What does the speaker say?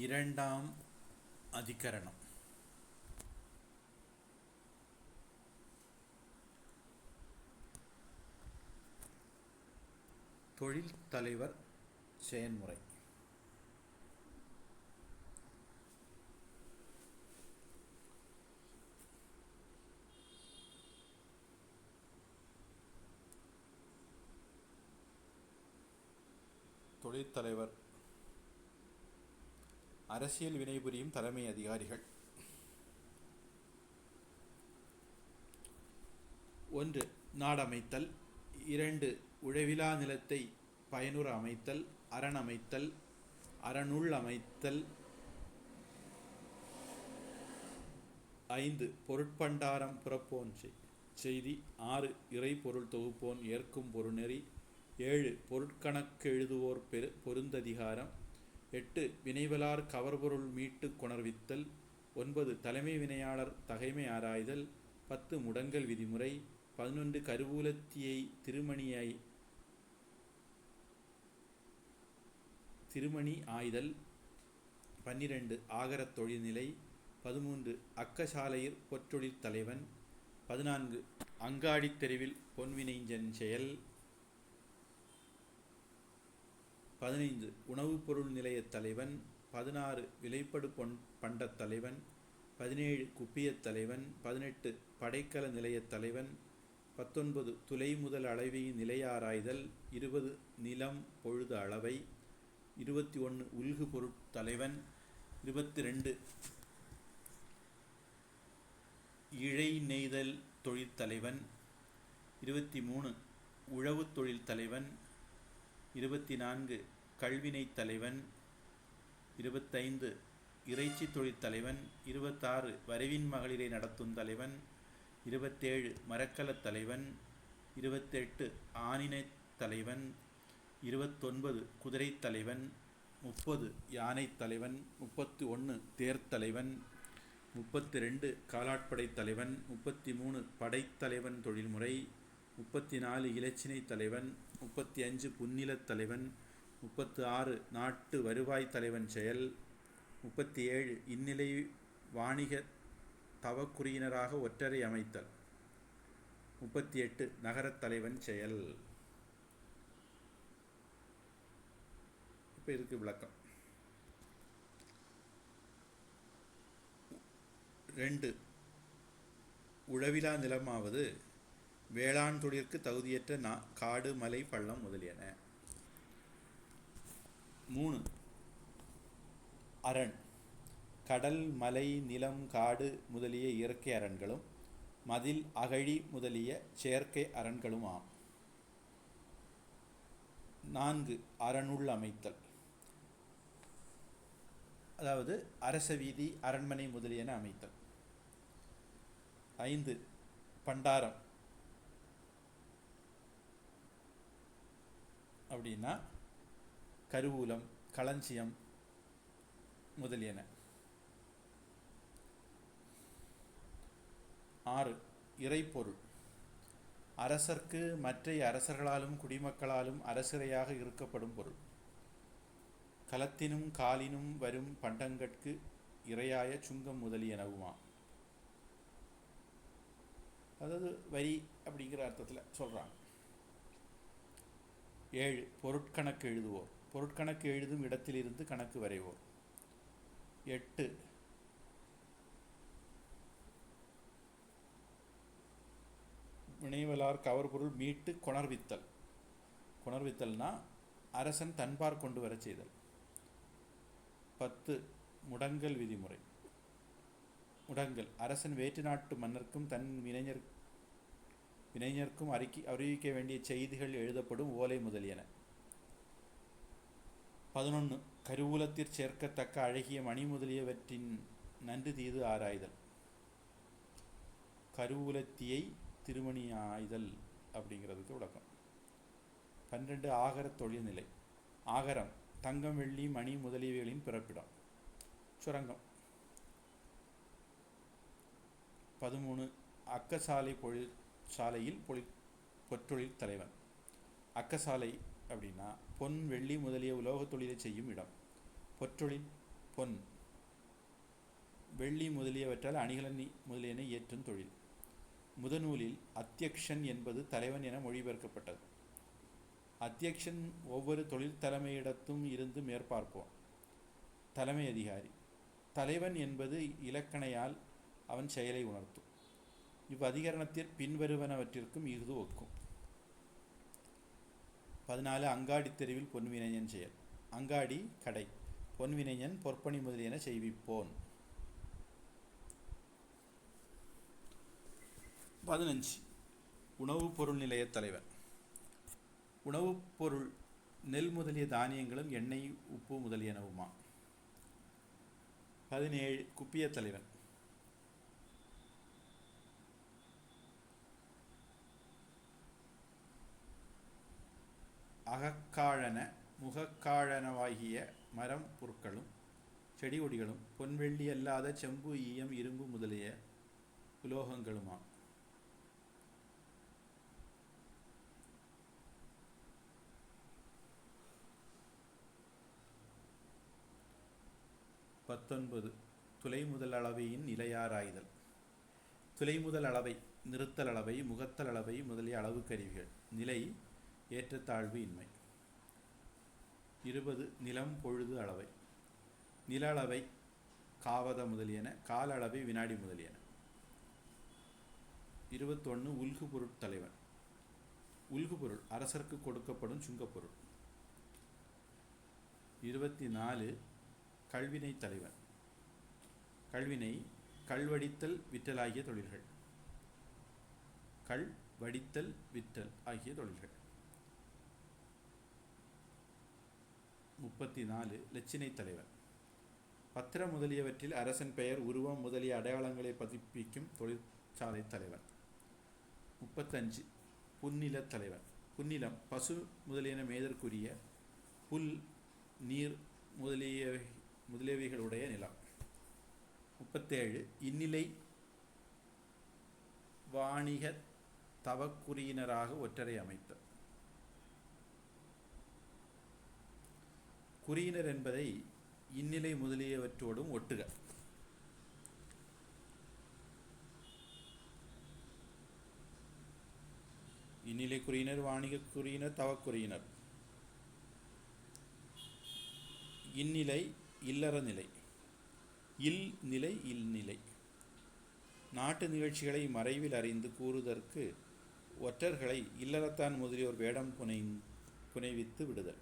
இரண்டாம் அதிகரணம். தொழில் தலைவர் செயன்முறை. தொழிற்தலைவர் அரசியல் வினைபுரியும் தலைமை அதிகாரிகள். ஒன்று நாடமைத்தல். இரண்டு உழவிலா நிலத்தை பயனுற அமைத்தல். அரண் அமைத்தல் அரணுள் அமைத்தல். ஐந்து பொருட்பண்டாரம் புறப்போன் செய்தி. ஆறு இறை பொருள் தொகுப்போன் ஏற்கும் பொருநெறி. ஏழு பொருட்கணக்கு எழுதுவோர் பெரு பொருந்ததிகாரம். எட்டு வினைவலார் கவர்பொருள் மீட்டு கொணர்வித்தல். ஒன்பது தலைமை வினையாளர் தகைமை ஆராய்தல். பத்து முடங்கல் விதிமுறை. பதினொன்று கருவூலத்தியை திருமணியை திருமணி ஆய்தல். பன்னிரண்டு ஆகரத் தொழில்நிலை. பதிமூன்று அக்கசாலையிற் பொற்றொழில் தலைவன். பதினான்கு அங்காடித் தெருவில் பொன்வினைஞ்சன் செயல். பதினைந்து. உணவுப் பொருள் நிலையத் தலைவன். பதினாறு. விலைப்படு பொன் பண்டத் தலைவன். பதினேழு. குப்பியத் தலைவன். பதினெட்டு. படைக்கல நிலையத் தலைவன். பத்தொன்பது. துலை முதல் அளவையின் நிலையாராய்தல். இருபது. நிலம் பொழுது அளவை. இருபத்தி ஒன்று உல்கு பொருட்தலைவன் இருபத்தி ரெண்டு இழை நெய்தல் தொழிற்தலைவன் இருபத்தி மூணு உழவுத் தொழில் தலைவன். இருபத்தி நான்கு கல்வினைத் தலைவன் இருபத்தைந்து இறைச்சி தொழில் தலைவன் இருபத்தாறு வரைவின் மகளிரை நடத்தும் தலைவன் இருபத்தேழு மரக்கலத் தலைவன் இருபத்தெட்டு ஆணினை தலைவன் இருபத்தொன்பது குதிரைத் தலைவன் முப்பது யானைத் தலைவன் முப்பத்தி ஒன்று தேர்த்தலைவன் முப்பத்தி ரெண்டு காலாட்படைத் தலைவன் முப்பத்தி மூணு படைத்தலைவன் தொழில்முறை முப்பத்தி நாலு இலச்சினைத் தலைவன் முப்பத்தி அஞ்சு புன்னிலத் தலைவன் முப்பத்து ஆறு நாட்டு வருவாய் தலைவன் செயல் முப்பத்தி ஏழு இந்நிலை வாணிக தவக்குறியினராக ஒற்றரை அமைத்தல் முப்பத்தி எட்டு நகரத் தலைவன் செயல். இப்போ இதுக்கு விளக்கம். ரெண்டு உழவிலா நிலமாவது வேளாண் தொழிற்கு தகுதியற்ற நா காடு மலை பள்ளம் முதலியன. மூணு. அரண். கடல் மலை நிலம் காடு முதலிய இயற்கை அரண்களும் மதில் அகழி முதலிய செயற்கை அரண்களும் ஆம் நான்கு. அரணுள் அமைத்தல். அதாவது அரச வீதி அரண்மனை முதலியன அமைத்தல். ஐந்து. பண்டாரம். அப்படின்னா கருவூலம் களஞ்சியம் முதலியன. ஆறு இறைப்பொருள். அரசர்க்கு மற்ற அரசர்களாலும் குடிமக்களாலும் அரசிறையாக இருக்கப்படும் பொருள். களத்தினும் காலினும் வரும் பண்டங்கட்கு இரையாய சுங்கம் முதலியனவுமா. அதாவது வரி அப்படிங்கிற அர்த்தத்தில் சொல்கிறாங்க ஏழு பொருட்கணக்கு எழுதுவோர். பொருட்கணக்கு எழுதும் இடத்திலிருந்து கணக்கு வரைவோர். எட்டு வினைவலார் கவர்பொருள் மீட்டு கொணர்வித்தல். கொணர்வித்தல்னா அரசன் தன்பார் கொண்டு வரச் செய்தல். பத்து முடங்கல் விதிமுறை. முடங்கல் அரசன் வேற்று நாட்டு மன்னருக்கும் தன் இளைஞர் வினைஞர்க்கும் அறிக்கை அறிவிக்க வேண்டிய செய்திகள் எழுதப்படும் ஓலை முதலியன. பதினொன்று கருவூலத்திற் சேர்க்கத்தக்க அழகிய மணி முதலியவற்றின் நன்று தீது ஆராய்தல். கருவூலத்தியை திருமணி ஆய்தல் அப்படிங்கிறதுக்கு விளக்கம். பன்னிரெண்டு. ஆகர தொழில்நிலை. ஆகரம் தங்கம் வெள்ளி மணி முதலியவைகளின் பிறப்பிடம். சுரங்கம். பதிமூணு. அக்கசாலை பொழில் சாலையில் பொலி பொற்றொழில் தலைவன் அக்கசாலை அப்படின்னா பொன் வெள்ளி முதலிய உலோகத் தொழிலை செய்யும் இடம். பொற்றொழில் பொன் வெள்ளி முதலியவற்றால் அணிகலன் முதலியன ஏற்றும் தொழில். முதநூலில் அத்தியக்ஷன் என்பது தலைவன் என மொழிபெயர்க்கப்பட்டது. அத்தியக்ஷன் ஒவ்வொரு தொழில் தலைமையிடத்தும் இருந்து மேற்பார்ப்போம். தலைமை அதிகாரி. தலைவன் என்பது இலக்கணையால் அவன் செயலை உணர்த்தும். இவ்வதிகரணத்தில் பின்வருவனவற்றிற்கும் இது ஒக்கும். பதினாலு அங்காடி தெருவில் பொன்வினைஞன் செயல். அங்காடி கடை. பொன்வினைஞன் பொற்பணி முதலியன செய்விப்போன். பதினஞ்சு உணவுப் பொருள் நிலைய தலைவர். உணவுப் பொருள் நெல் முதலிய தானியங்களும் எண்ணெய் உப்பு முதலியனவுமா. பதினேழு குப்பிய தலைவன் அகக்காழன முகக்காழனவாகிய மரம் பொருட்களும் செடி கொடிகளும் பொன்வெள்ளி அல்லாத செம்பு ஈயம் இரும்பு முதலிய உலோகங்களுமாம் பத்தொன்பது. துளை முதல் அளவையின் நிலையாராய்தல். துளை முதல் அளவை நிறுத்தல் அளவை முகத்தல் அளவை முதலிய அளவு கருவிகள் நிலை ஏற்றத்தாழ்வு இன்மை இருபது நிலம் பொழுது அளவை. நில அளவை காவத முதலியன கால அளவை வினாடி முதலியன. இருபத்தொன்று உல்கு பொருட்தலைவன் உல்கு பொருள் அரசருக்கு கொடுக்கப்படும் சுங்கப்பொருள் இருபத்தி நாலு கல்வினை தலைவன். கல்வினை கல்வடித்தல் விற்றல் ஆகிய தொழில்கள். கல் வடித்தல் விற்றல் ஆகிய தொழில்கள். முப்பத்தி நாலு லட்சினை தலைவர் பத்திரம் முதலியவற்றில் அரசன் பெயர் உருவம் முதலிய அடையாளங்களை பதிப்பிக்கும் தொழிற்சாலை தலைவன். முப்பத்தஞ்சு புன்னில தலைவன். புன்னிலம் பசு முதலியன மேதற்குரிய புல் நீர் முதலிய முதலியவைகளுடைய நிலம். முப்பத்தேழு இந்நிலை வாணிக தவக்குறியினராக ஒற்றரை அமைத்தல். குறியினர் என்பதை இந்நிலை முதலியவற்றோடும் ஒட்டுக. இந்நிலை குறியினர் வாணிக குறியினர் தவக்குறியினர் இந்நிலை இல்லற நிலை. இல் நிலை இல் நிலை. நாட்டு நிகழ்ச்சிகளை மறைவில் அறிந்து கூறுதற்கு ஒற்றர்களை இல்லறத்தான் முதலியோர் வேடம் புனை புனைவித்து விடுதல்.